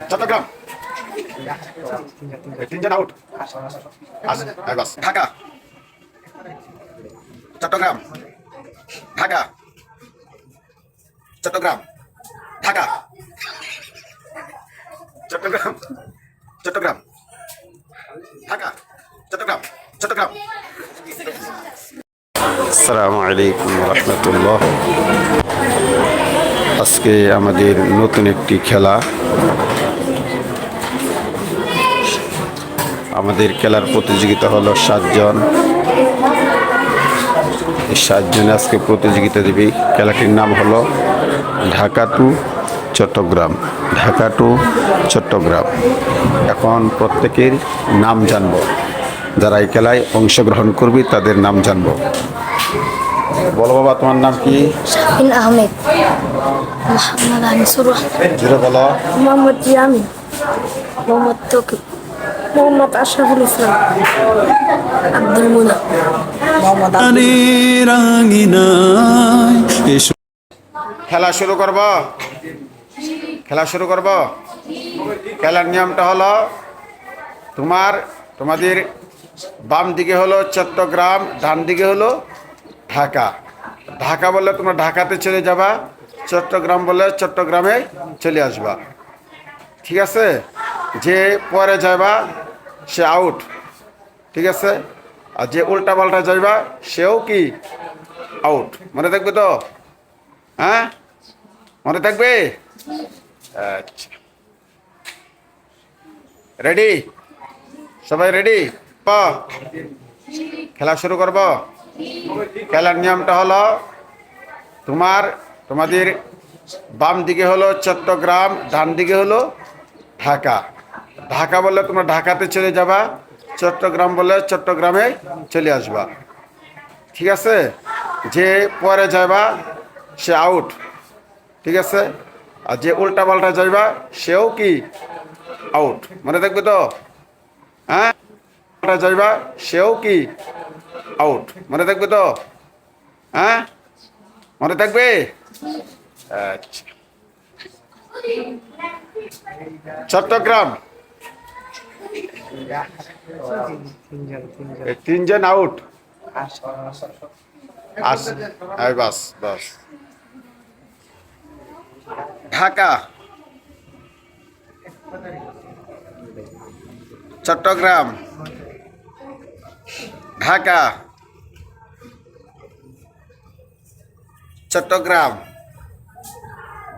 চট্টগ্রাম। তিনজন আউট ঢাকা। চট্টগ্রাম। ঢাকা। চট্টগ্রাম। ঢাকা। চট্টগ্রাম। চট্টগ্রাম। ঢাকা। চট্টগ্রাম। চট্টগ্রাম। আসসালামু আলাইকুম রহমতুল্লাহ। আজকে আমাদের নতুন একটি খেলা। আমাদের খেলার প্রতিযোগিতা হলো সাতজন। এই সাতজনে আজকে প্রতিযোগিতা দেবে। খেলাটির নাম হলো ঢাকা টু চট্টগ্রাম। ঢাকা টু চট্টগ্রাম। এখন প্রত্যেকের নাম জানব। যারা এই খেলায় অংশগ্রহণ করবে তাদের নাম জানব। বলো বাবা তোমার নাম কি? শাহিন আহমেদ। মোহাম্মদ আনিসুর রহমান। বলো। মোহাম্মদ ইয়ামিন। মোহাম্মদ তকিব মোহাম্মদ আশরাফুল ইসলাম আব্দুল মুনা খেলা শুরু করব? খেলা শুরু করব? খেলার নিয়মটা হলো তোমার তোমাদের বাম দিকে হলো চট্টগ্রাম ডান দিকে হলো ঢাকা। ঢাকা বললে তোমরা ঢাকাতে চলে যাবা চট্টগ্রাম বললে চট্টগ্রামে চলে আসবা। ঠিক আছে? যে পরে যাবা সে আউট ঠিক আছে? আর যে উল্টা পাল্টা যাইবা, সেও কি? আউট মনে থাকবে তো? হ্যাঁ? মনে থাকবে? আচ্ছা। রেডি সবাই রেডি প। খেলা শুরু করব? খেলার নিয়মটা হলো, তোমার, তোমাদের বাম দিকে হলো চট্টগ্রাম, ডান দিকে হলো ঢাকা। ঢাকা বললে তোমরা ঢাকাতে চলে যাবা, চট্টগ্রাম বললে চট্টগ্রামে চলে আসবা। ঠিক আছে? যে পরে যাইবা, সে আউট ঠিক আছে? আর যে উল্টা পাল্টা যাইবা, সেও কি? আউট মনে থাকবে তো? হ্যাঁ? পাল্টা যাইবা, সেও কি? আউট মনে থাকবে তো? হ্যাঁ? মনে থাকবে? আচ্ছা। চট্টগ্রাম। তিনজন out bus bus. Dhaka. Chittagong. Dhaka. Chittagong.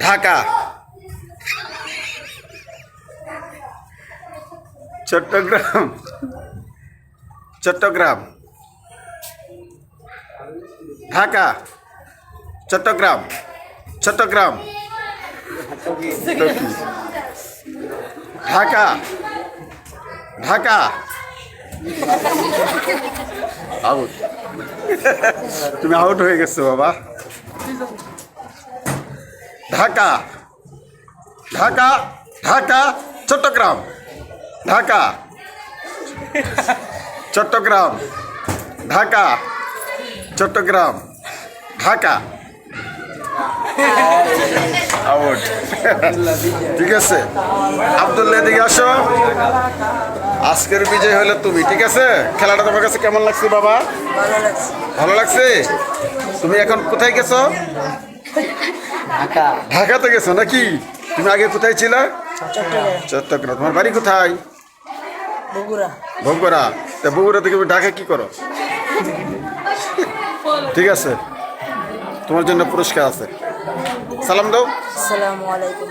Dhaka. Chittagong Chittagong Dhaka Chittagong Chittagong Dhaka Dhaka out তুমি আউট হয়ে গেছো বাবা ঢাকা ঢাকা ঢাকা চট্টগ্রাম ঢাকা। চট্টগ্রাম। ঢাকা। চট্টগ্রাম। ঢাকা। আউট। ঠিক আছে। আবদুল্লাহ এদিকে আসো। আজকের বিজয় হলো তুমি ঠিক আছে? খেলাটা তোমার কাছে কেমন লাগছে বাবা? ভালো লাগছে? তুমি এখন কোথায় গেছো? ঢাকাতে গেছো নাকি? তুমি আগে কোথায় ছিল? চট্টগ্রাম। তোমার বাড়ি কোথায়? বগুড়া। তা বগুড়া থেকে ঢাকা কি করো? ঠিক আছে। তোমার জন্য পুরস্কার আছে। সালাম দাও। আসসালামু আলাইকুম